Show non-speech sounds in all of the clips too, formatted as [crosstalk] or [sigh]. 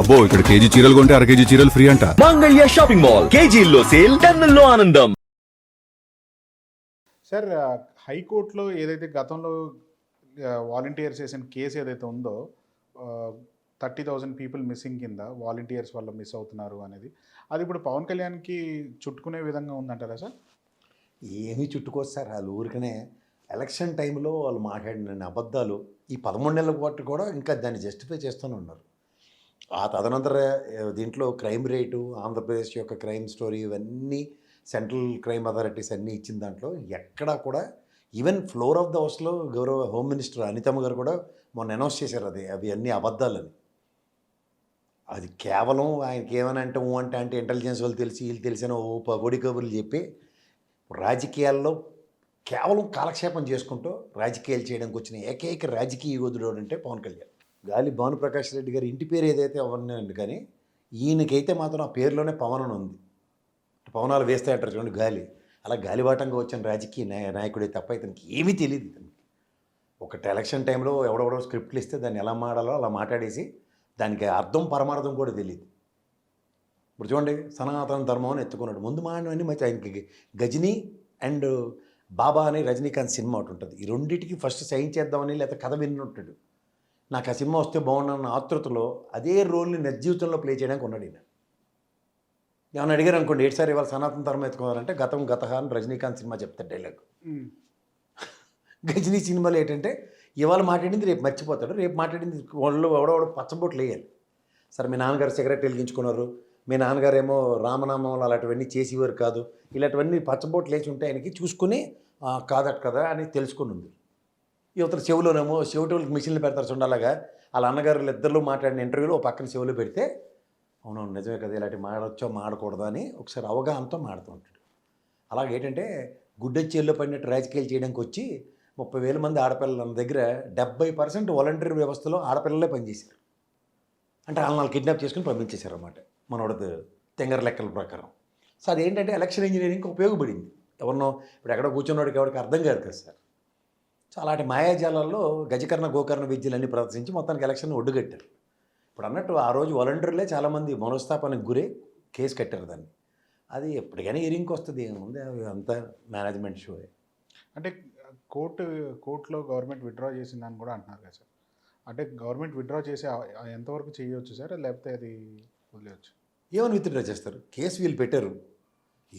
అబ్బో ఇక్కడ కేజీ చీరలు కొంటే అర కేజీ చీరలు ఫ్రీ అంట. Mangalya shopping mall. కేజీల్లో సేల్ టన్నుల్లో ఆనందం. సార్ హైకోర్టులో ఏదైతే గతంలో వాలంటీర్స్ చేసిన కేసు ఏదైతే ఉందో థర్టీ థౌజండ్ పీపుల్ మిస్సింగ్ కింద వాలంటీర్స్ వల్ల మిస్ అవుతున్నారు అనేది. అది ఇప్పుడు పవన్ కళ్యాణ్కి చుట్టుకునే విధంగా ఉందంటారా సార్? ఏమీ చుట్టుకోదు సార్ వాళ్ళు ఊరికనే ఎలక్షన్ టైంలో వాళ్ళు మాట్లాడిన అబద్ధాలు ఈ పదమూడు నెలల పాటు కూడా ఇంకా దాన్ని జస్టిఫై చేస్తూనే ఉన్నారు. ఆ తదనంతర దీంట్లో క్రైమ్ రేటు ఆంధ్రప్రదేశ్ యొక్క క్రైమ్ స్టోరీ ఇవన్నీ సెంట్రల్ క్రైమ్ అథారిటీస్ అన్నీ ఇచ్చిన దాంట్లో ఎక్కడా కూడా ఈవెన్ ఫ్లోర్ ఆఫ్ ద హౌస్లో గౌరవ హోమ్ మినిస్టర్ అనితమ్మ గారు కూడా మొన్న అనౌన్స్ చేశారు అది అవి అన్నీ అబద్ధాలని. అది కేవలం ఆయనకి ఏమైనా అంటే ఊ అంటే అంటే ఇంటెలిజెన్స్ వాళ్ళు తెలిసి వీళ్ళు తెలిసిన ఓ పగోడి కబుర్లు చెప్పి రాజకీయాల్లో కేవలం కాలక్షేపం చేసుకుంటూ రాజకీయాలు చేయడానికి వచ్చిన ఏకైక రాజకీయ యోధుడు అంటే పవన్ కళ్యాణ్. గాలి భానుప్రకాష్ రెడ్డి గారి ఇంటి పేరు ఏదైతే అవన్నీ కానీ ఈయనకైతే మాత్రం ఆ పేరులోనే పవన్ అని ఉంది. పవనాలు వేస్తే అంటారు చూడండి గాలి. అలా గాలివాటంగా వచ్చిన రాజకీయ నాయ నాయకుడే తప్ప ఇతనికి ఏమీ తెలియదు ఇతనికి. ఒకటి ఎలక్షన్ టైంలో ఎవడెవడో స్క్రిప్ట్లు ఇస్తే దాన్ని ఎలా మాడాలో అలా మాట్లాడేసి దానికి అర్థం పరమార్థం కూడా తెలియదు ఇప్పుడు చూడండి సనాతన ధర్మం అని ఎత్తుకున్నాడు. ముందు మానవని మంచి ఆయనకి గజనీ అండ్ బాబా అని రజనీకాంత్ సినిమా ఒకటి ఉంటుంది. ఈ రెండింటికి ఫస్ట్ సైన్ చేద్దామని లేకపోతే కథ విన్నుంటాడు నాకు ఆ సినిమా వస్తే బాగుండన్న ఆతృతలో అదే రోల్ని నిజ జీవితంలో ప్లే చేయడానికి ఉన్నాడు ఈయన. ఏమైనా అడిగారు అనుకోండి ఏడుసారి ఇవాళ సనాతన ధర్మం ఎత్తుకోవాలంటే గతం గత అని రజనీకాంత్ సినిమా చెప్తాడు డైలాగ్ [laughs] గజనీ సినిమాలో ఏంటంటే ఇవాళ మాట్లాడింది రేపు మర్చిపోతాడు రేపు మాట్లాడింది వాళ్ళు ఎవడెవడో పచ్చబొట్లు వేయాలి. సరే మీ నాన్నగారు సిగరెట్ వెలిగించుకున్నారు మీ నాన్నగారు ఏమో రామనామం అలాంటివన్నీ చేసేవారు కాదు ఇలాంటివన్నీ పచ్చబొట్లు వేసి ఉంటే ఆయనకి చూసుకుని "ఆ, కాదట కదా అని తెలుసుకుని ఉంది. ఇవతల చెవులోనేమో చెవిటోళ్ళకి మిషన్లు పెడతారు చూడాలగా వాళ్ళ అన్నగారు ఇద్దరు మాట్లాడిన ఇంటర్వ్యూలో పక్కన చెవులో పెడితే అవునవును నిజమే కదా ఇలాంటి మాడొచ్చో మాడకూడదు అని ఒకసారి అవగాహనతో మాడుతూ ఉంటాడు. అలాగే ఏంటంటే గుడ్డొచ్చేల్లో పడినట్టు రాజకీయాలు చేయడానికి వచ్చి ముప్పై వేల మంది ఆడపిల్లల దగ్గర డెబ్బై పర్సెంట్ వాలంటీర్ వ్యవస్థలో ఆడపిల్లలే పనిచేశారు. అంటే వాళ్ళని కిడ్నాప్ చేసుకుని పంపించేశారు అన్నమాట మనోడది తెంగర లెక్కల ప్రకారం. సో అదేంటంటే ఎలక్షన్ ఇంజనీరింగ్కి ఉపయోగపడింది. ఎవరినో ఇప్పుడు ఎక్కడో కూర్చున్నవాడికి ఎవరికి అర్థం కాదు కదా సార్. సో అలాంటి మాయాజాలాల్లో గజకర్ణ గోకర్ణ విద్యలన్నీ ప్రదర్శించి మొత్తానికి ఎలక్షన్ ఒడ్డుగట్టారు. ఇప్పుడు అన్నట్టు ఆ రోజు వాలంటీర్లే చాలామంది మనోస్తాపానికి గురే కేసు కట్టారు దాన్ని. అది ఎప్పటికైనా ఇరింగ్కి వస్తుంది ఏముంది? అవి అంతా మేనేజ్మెంట్ షో అంటే కోర్టు కోర్టులో గవర్నమెంట్ విత్డ్రా చేసిందని కూడా అంటున్నారు కదా సార్. అంటే గవర్నమెంట్ విత్డ్రా చేసి ఎంతవరకు చేయొచ్చు సార్? లేకపోతే అది వదిలేయచ్చు? ఏమని విత్డ్రా చేస్తారు? కేసు వీళ్ళు పెట్టారు.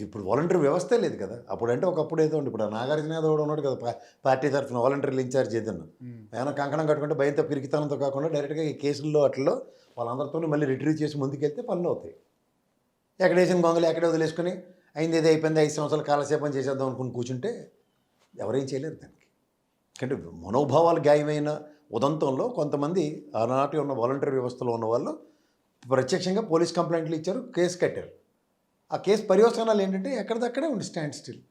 ఇప్పుడు వాలంటీర్ వ్యవస్థే లేదు కదా. అప్పుడు అంటే ఒకప్పుడు ఏదో ఉండి. ఇప్పుడు నాగార్జున యాదవ్ కూడా ఉన్నాడు కదా పార్టీ తరఫున వాలంటీర్లు ఇన్ఛార్జ్ ఏదన్నా ఏమైనా కంకణం కట్టుకుంటే భయంతో పిరికితనంతో కాకుండా డైరెక్ట్గా ఈ కేసుల్లో అట్లలో వాళ్ళందరితో మళ్ళీ రిట్రీవ్ చేసి ముందుకెళ్తే పనులు అవుతాయి. ఎక్కడ వేసిన గొంగలు ఎక్కడ వదిలేసుకుని అయింది ఏదో అయిపోయింది ఐదు సంవత్సరాలు కాలక్షేపం చేసేద్దాం అనుకుని కూర్చుంటే ఎవరేం చేయలేరు దానికి. అంటే మనోభావాలు గాయమైన ఉదంతంలో కొంతమంది ఆనాటి ఉన్న వాలంటీర్ వ్యవస్థలో ఉన్న వాళ్ళు ప్రత్యక్షంగా పోలీస్ కంప్లైంట్లు ఇచ్చారు కేసు కట్టారు. ఆ కేసు పర్యవసానాలు ఏంటంటే ఎక్కడిదక్కడే ఉంది స్టాండ్ స్టిల్.